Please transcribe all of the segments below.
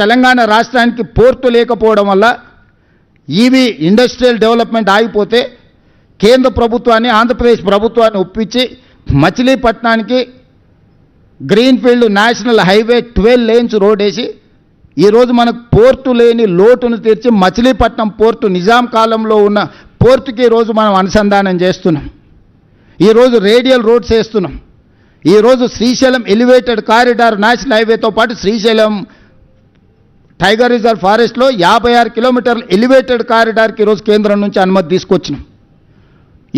తెలంగాణ రాష్ట్రానికి పోర్టు లేకపోవడం వల్ల ఈవీ ఇండస్ట్రియల్ డెవలప్మెంట్ ఆగిపోతే కేంద్ర ప్రభుత్వాన్ని ఆంధ్రప్రదేశ్ ప్రభుత్వాన్ని ఒప్పించి మచిలీపట్నానికి greenfield national highway twelve lanes road వేసి ఈరోజు మనకు పోర్టు లేని లోటును తీర్చి మచిలీపట్నం పోర్టు నిజాం కాలంలో ఉన్న పోర్టుకి ఈరోజు మనం అనుసంధానం చేస్తున్నాం. ఈరోజు రేడియల్ రోడ్స్ వేస్తున్నాం. ఈరోజు శ్రీశైలం ఎలివేటెడ్ కారిడార్ నేషనల్ హైవేతో పాటు శ్రీశైలం టైగర్ రిజర్వ్ ఫారెస్ట్లో యాభై ఆరు కిలోమీటర్ల ఎలివేటెడ్ కారిడార్కి ఈరోజు కేంద్రం నుంచి అనుమతి తీసుకొచ్చినాం.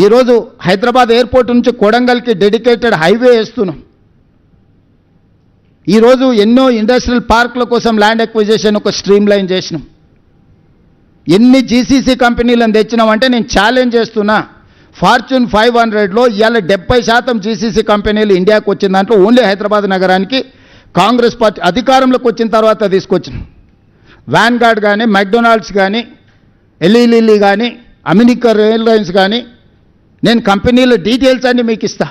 ఈరోజు హైదరాబాద్ ఎయిర్పోర్ట్ నుంచి కొడంగల్కి డెడికేటెడ్ హైవే వేస్తున్నాం. ఈరోజు ఎన్నో ఇండస్ట్రియల్ పార్కుల కోసం ల్యాండ్ ఎక్విజిషన్ ఒక స్ట్రీమ్ లైన్ చేసినాం. ఎన్ని జీసీసీ కంపెనీలను తెచ్చినామంటే నేను ఛాలెంజ్ చేస్తున్నా ఫార్చ్యూన్ ఫైవ్ హండ్రెడ్లో ఇవాళ డెబ్బై శాతం జీసీసీ కంపెనీలు ఇండియాకు వచ్చిన దాంట్లో ఓన్లీ హైదరాబాద్ నగరానికి కాంగ్రెస్ పార్టీ అధికారంలోకి వచ్చిన తర్వాత తీసుకొచ్చినాం. వ్యాన్గార్డ్ కానీ మెక్డొనాల్డ్స్ కానీ ఎల్ఈలిల్లీ కానీ అమెరికన్ ఎయిర్లైన్స్ కానీ నేను కంపెనీల డీటెయిల్స్ అన్ని మీకు ఇస్తా.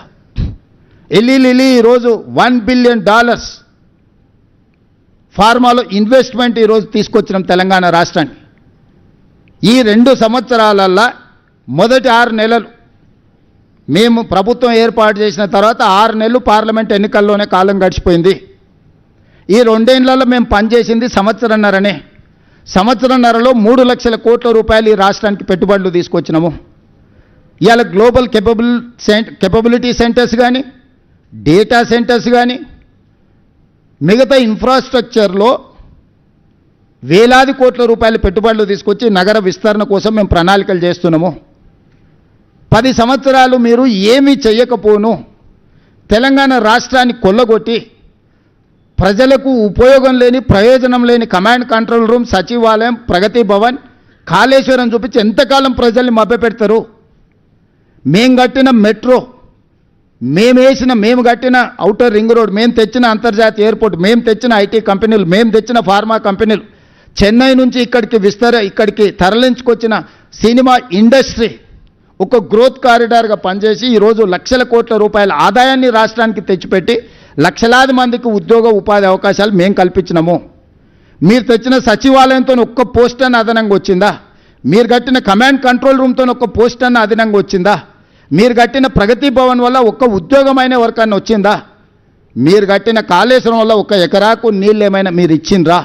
ఎల్ఈలిల్లీ ఈరోజు వన్ బిలియన్ డాలర్స్ ఫార్మాలో ఇన్వెస్ట్మెంట్ ఈరోజు తీసుకొచ్చినాం తెలంగాణ రాష్ట్రానికి. ఈ రెండు సంవత్సరాలల్లా మొదటి ఆరు నెలలు మేము ప్రభుత్వం ఏర్పాటు చేసిన తర్వాత ఆరు నెలలు పార్లమెంట్ ఎన్నికల్లోనే కాలం గడిచిపోయింది. ఈ రెండేళ్ళలో మేము పనిచేసింది సంవత్సరంన్నరనే. సంవత్సరంన్నరలో మూడు లక్షల కోట్ల రూపాయలు ఈ రాష్ట్రానికి పెట్టుబడులు తీసుకొచ్చినాము. ఇవాళ global capable cent capability centres కానీ డేటా సెంటర్స్ కానీ మిగతా ఇన్ఫ్రాస్ట్రక్చర్లో వేలాది కోట్ల రూపాయల పెట్టుబడులు తీసుకొచ్చి నగర విస్తరణ కోసం మేము ప్రణాళికలు చేస్తున్నాము. పది సంవత్సరాలు మీరు ఏమీ చేయకపోను తెలంగాణ రాష్ట్రాన్ని కొల్లగొట్టి ప్రజలకు ఉపయోగం లేని ప్రయోజనం లేని కమాండ్ కంట్రోల్ రూమ్ సచివాలయం ప్రగతి భవన్ కాళేశ్వరం చూపించి ఎంతకాలం ప్రజల్ని మభ్యపెడతారు? మేము కట్టిన మెట్రో మేము వేసిన మేము కట్టిన అవుటర్ రింగ్ రోడ్ మేము తెచ్చిన అంతర్జాతీయ ఎయిర్పోర్ట్ మేము తెచ్చిన ఐటీ కంపెనీలు మేము తెచ్చిన ఫార్మా కంపెనీలు చెన్నై నుంచి ఇక్కడికి విస్తర ఇక్కడికి తరలించుకొచ్చిన సినిమా ఇండస్ట్రీ ఒక గ్రోత్ కారిడార్గా పనిచేసి ఈరోజు లక్షల కోట్ల రూపాయల ఆదాయాన్ని రాష్ట్రానికి తెచ్చిపెట్టి లక్షలాది మందికి ఉద్యోగ ఉపాధి అవకాశాలు మేము కల్పించినాము. మీరు తెచ్చిన సచివాలయంతో ఒక్క పోస్ట్ అన్న అదనంగా వచ్చిందా? మీరు కట్టిన కమాండ్ కంట్రోల్ రూమ్తో ఒక్క పోస్ట్ అన్న అదనంగా వచ్చిందా? మీరు కట్టిన ప్రగతి భవన్ వల్ల ఒక్క ఉద్యోగమైన వర్క్ అన్న వచ్చిందా? మీరు కట్టిన కాళేశ్వరం వల్ల ఒక ఎకరాకు నీళ్ళు ఏమైనా మీరు ఇచ్చిండ్రా?